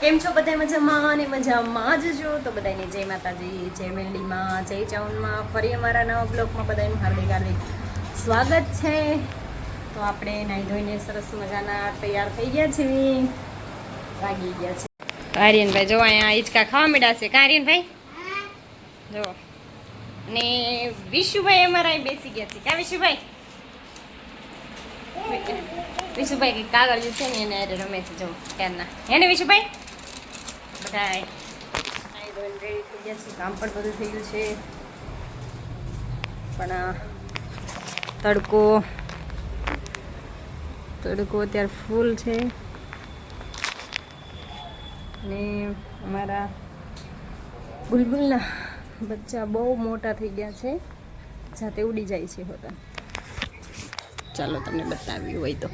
કેમ છો બધા મજામાં? અને મજામાં જ છો? તો બધાને જય માતાજી, જય મેલડીમાં, જય ચાઉનમાં. ફરી અમારા નવા બ્લોગમાં બધાનું હાર્દિક હાર્દિક સ્વાગત છે. તો આપણે નાહી ધોઈને સરસ મજાના તૈયાર થઈ ગયા છીએ વાગી ગયા છે. આર્યનભાઈ, જો અહીંયા હિંચકા ખાવા માંડ્યા છે. કાર્યનભાઈ જો. અને વિશુભાઈ અમારા બેસી ગયા છે. કા વિશુભાઈ? વિશુભાઈ કાગળ જે છે ને એને રમે છે. જો, ક્યારના. હે ને વિશુભાઈ? બધા થઈ ગયા છે કામ પણ બધું થઈ ગયું છે. પણ તડકો તડકો અત્યારે ફૂલ છે. અને અમારા બુલબુલના બચ્ચા બહુ મોટા થઈ ગયા છે. જાતે ઉડી જાય છે હોતા ચાલો તમને બતાવ્યું હોય તો.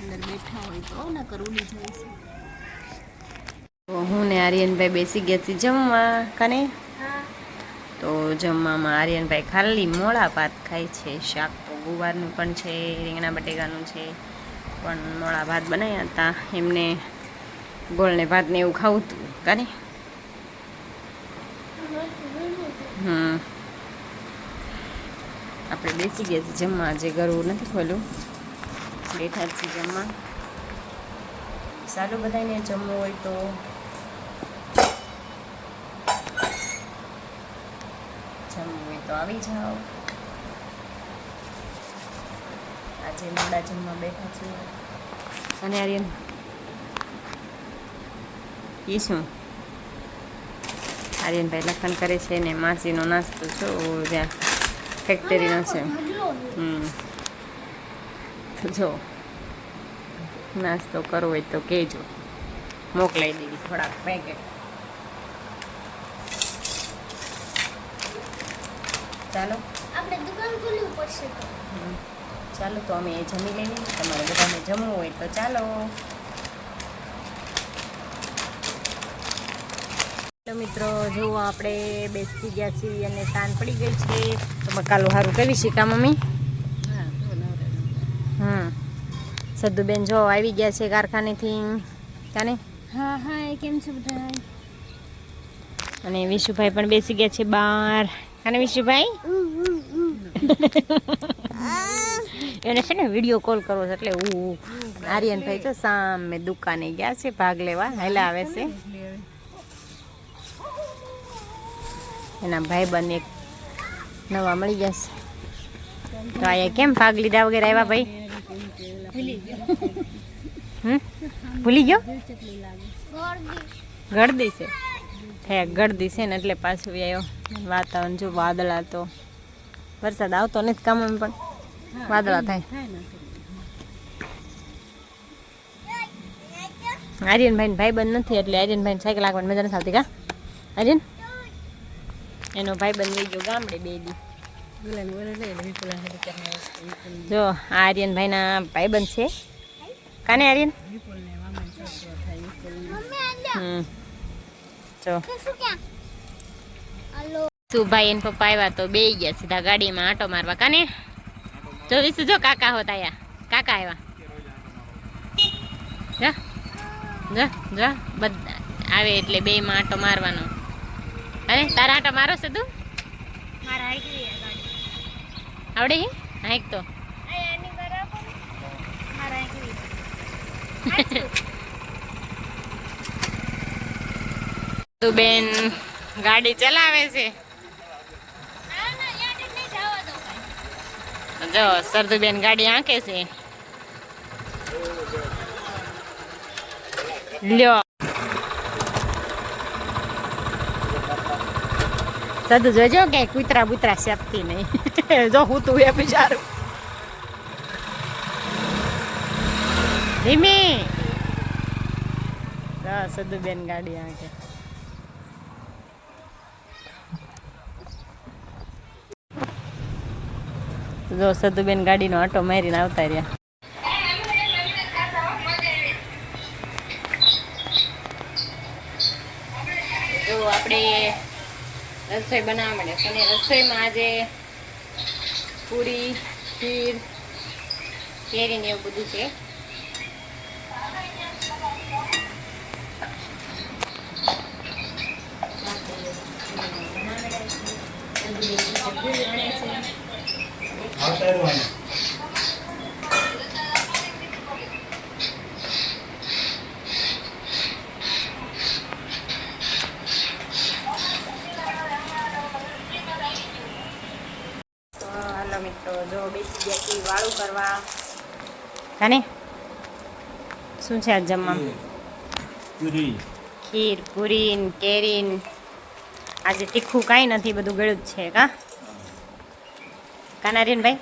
અંદર બેઠા હોય તો, નકર ઉડી જાય છે. હું ને આર્યનભાઈ બેસી ગયા છીએ જમવા કને તો જમવામાં આર્યનભાઈ ખાલી મોળા ભાત ખાય છે. શાક તો ગુવારનું પણ છે રીંગણા બટેકાનું છે પણ મોળા ભાત બનાવ્યા હતા. એમને ગોળને ભાત ને એવું ખાવું હતું કાને હમ. આપણે બેસી ગયા છીએ જમવા. આજે ગરવું નથી ખોલ્યું. બેઠા છીએ જમવા. સારું બધાને જમવું હોય તો જમવું હોય તો આવી જાઓ. આજે મોડા જમવા બેઠા છીએ. અને આર્યન એ શું? આર્યનભાઈ લખન કરે છે ને માસીનો નાસ્તો છો. ત્યાં ફેક્ટરીનો છે. હમ. તો જો નાસ્તો કરવો હોય તો કહેજો. મોકલાઈ દેવી થોડાક પેકેટ ચાલો. આપણે દુકાન ખોલવું પડશે તો. ચાલો તો અમે જમી લઈએ. તમારે બધાને જમવું હોય તો ચાલો. મિત્રો જુઓ આપણે બેસી ગયા છીએ અને સાંજ પડી ગઈ છે. તો બકાલું સારું કરી શીખા મમ્મી? હમ. સદ્દુબેન જો આવી ગયા છે કારખાનેથી. કાને? હા હા એ કેમ છે બધા અને વિશુભાઈ પણ બેસી ગયા છે બહાર. કાને વિશુભાઈ? એને છે ને વીડિયો કોલ કરવો છે એટલે હું આર્યનભાઈ તો સામે દુકાને ગયા છે ભાગ લેવા, હેલા આવે છે. એના ભાઈ બંને એક નવા મળી ગયા છે. તો અહીંયા કેમ ભાગ લીધા વગેરે આવ્યા ભાઈ? ભૂલી ગયો? ગળદી છે. હે ગળદી છે ને એટલે પાછું આવ્યો વાતાવરણ જો વાદળા તો. વરસાદ આવતો નથી એમ પણ. વાદળા થાય. આર્યનભાઈ ભાઈ બંધ નથી એટલે આર્યનભાઈ સાયકલ લાગવાની મજા નથી આવતી કા? આર્યન? એનો ભાઈ બંધ લઈ ગયો ગામડે બે દી. જો આ આર્યનભાઈના ભાઈ બંધ છે. કાને આર્યન? હમ. જો સુભાઈ એને પપ્પા આવ્યા તો બે ગયા સીધા ગાડીમાં આટો મારવા. કાને? જો વિસુ જો કાકા હોત આયા. કાકા આવ્યા. જા. જા જા. બધા આવે એટલે બે માં આટો મારવાનો. અરે તારા આટો મારો છે તું? મારા આઈડી ગાડી. આવડે હે હાઈક તો આ એની બરાબર મારા આઈડી તું બેન ગાડી ચલાવે છે. જો સરદુબેન ગાડી આંકે છે. લ્યો. સદુ જોજો કે કૂતરા બુતરા સેપતી નહીં. જો હું તું એ બિચારું. ધીમી. સદુબેન ગાડી આંકે. જો સદુબેન ગાડીનો આટો મારીને આવતા રહ્યા જો આપણે રસોઈ બનાવવા મળે છે અને રસોઈમાં આજે પૂરી, ખીર કેરીને એવું બધું છે Thank you. હાલો મિત્રો જો બેસી ગયા છીએ વાળું કરવા. શું છે આજ જમવામાં? ખીર પૂરી કેરીન કેરી આજે તીખું કાંઈ નથી બધું ગળ્યું જ છે કા? કાનારીનભાઈ?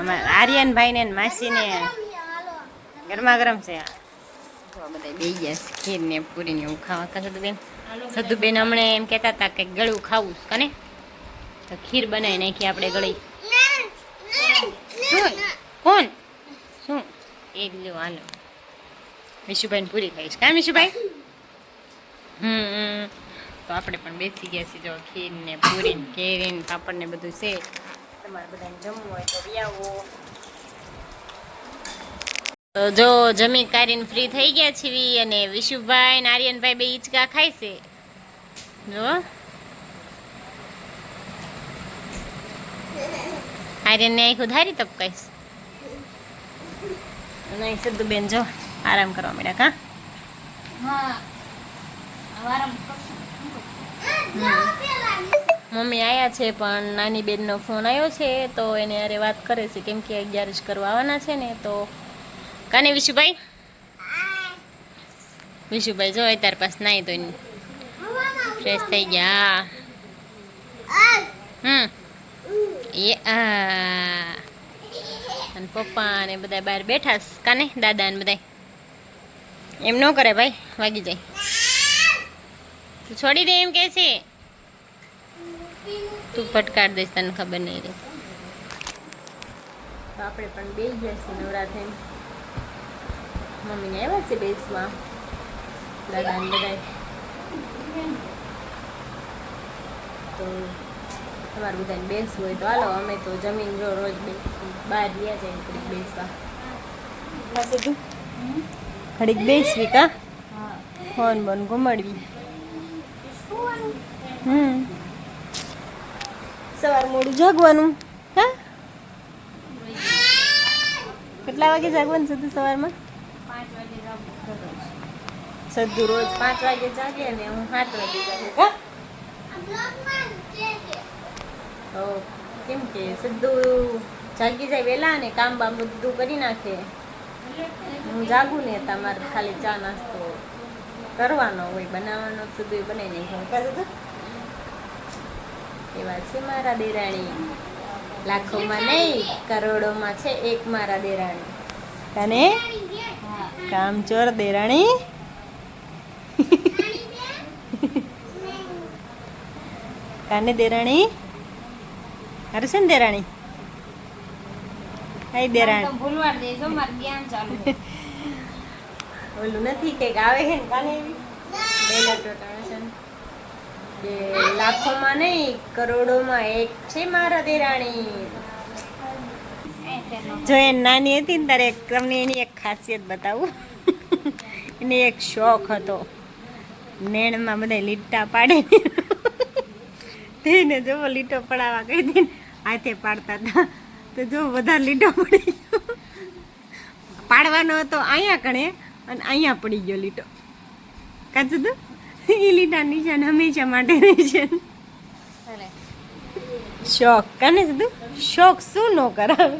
અમારા આર્યનભાઈ ને માસી ને ગરમા ગરમ છે આ. બધા બે ગયા ખીર ને પૂરી એવું ખાવા. કા સદુબેન સદુબેન હમણે એમ કહેતા હતા કે ગળું ખાવું કને? તો ખીર બનાવી નાખી આપણે ગળી. શું કોણ? શું? એ લ્યો હાલો. વિશુભાઈને પૂરી ખાઈશ કા વિશુભાઈ હમ તો આપણે પણ બેસી ગયા છીએ જો ખીર ને પૂરી ને કેરી ને પાપડ ને બધું છે. તમારે બધાને જમવું હોય તો આવો. તો જો જમી કારીને ફ્રી થઈ ગયા છીએ અને વિશુભાઈ ને આર્યનભાઈ બે હિંચકા ખાય છે. જો. આર્યનને આખું ધારી તપ કહીશ અને અહીં સિદ્ધુબેન જો આરામ કરવા મળ્યા કા? હા. આરામ મમ્મી આવ્યા છે, પણ નાની બેનનો ફોન આવ્યો છે, તો એને અરે વાત કરે છે, કેમ કે અગિયાર જ કરવા આવવાના છે ને, તો કાને વિશુભાઈ? વિશુભાઈ, જો તાર પાસે નાઈ તો ફ્રેશ થઈ ગયા હમ. એ આ અને પપ્પા ને બધા બહાર બેઠા કાને, દાદા ને બધા એમ ન કરે ભાઈ, વાગી જાય. છોડી દે એમ કે છે. તું ફટકાર દઈશ તને ખબર નહીં રહે. તો આપણે પણ બે ગયા છીએ નવરાત્રી મમ્મીને આવ્યા છે બેસવા? દાદા ને બધા તો તમારે બધાને બેસવું હોય તો હાલો અમે તો જમીન જો રોજ બહાર ગયા જાય ઘડીક બેસવા. ઘડીક બેસવી કા? ફોન બોન ઘુમાડવી હમ. સવાર મોડું જાગવાનું. હા? કેટલા વાગે જાગવાનું છે સવારમાં? સદ્દુ રોજ પાંચ વાગે જાગે ને હું સાત વાગે જાગું. કેમ કે સદ્દુ જાગી જાય વહેલા ને કામ બામ બધું કરી નાખે. હું જાગું ને તમારે ખાલી ચા નાસ્તો કરવાનો હોય, બનાવવાનો સુધી બનાવી નાખ્યો એવા છે મારા દેરાણી? લાખોમાં નહીં કરોડોમાં છે એક મારા દેરાણી. અને કામચોર દેરાણી? કાને દેરાણી? અરે છે ને દેરાણી? હાય દેરાણી. ભૂલવા દેજો મારે જ્ઞાન ચાલુ ઓલું નથી કે આવે હે ને કાને ને. કે લાખોમાં નહીં, કરોડોમાં એક છે મારા દેરાણી. જો એ નાની હતી ને ત્યારે તમને એની એક ખાસિયત બતાવું. એને એક શોખ હતો. નેણમાં બધા લીટા પાડે તેને જોવો લીટો પડાવવા કહી દે હાથે પાડતા હતા. તો જો વધારે લીટો પડી ગયો. પાડવાનો હતો અહીંયા કણે, અને અહીંયા પડી ગયો લીટો. કાચું તો? એ છે અને હંમેશા માટે રહે છે. શોખ કને સીધું શોખ શું ન કરાવે?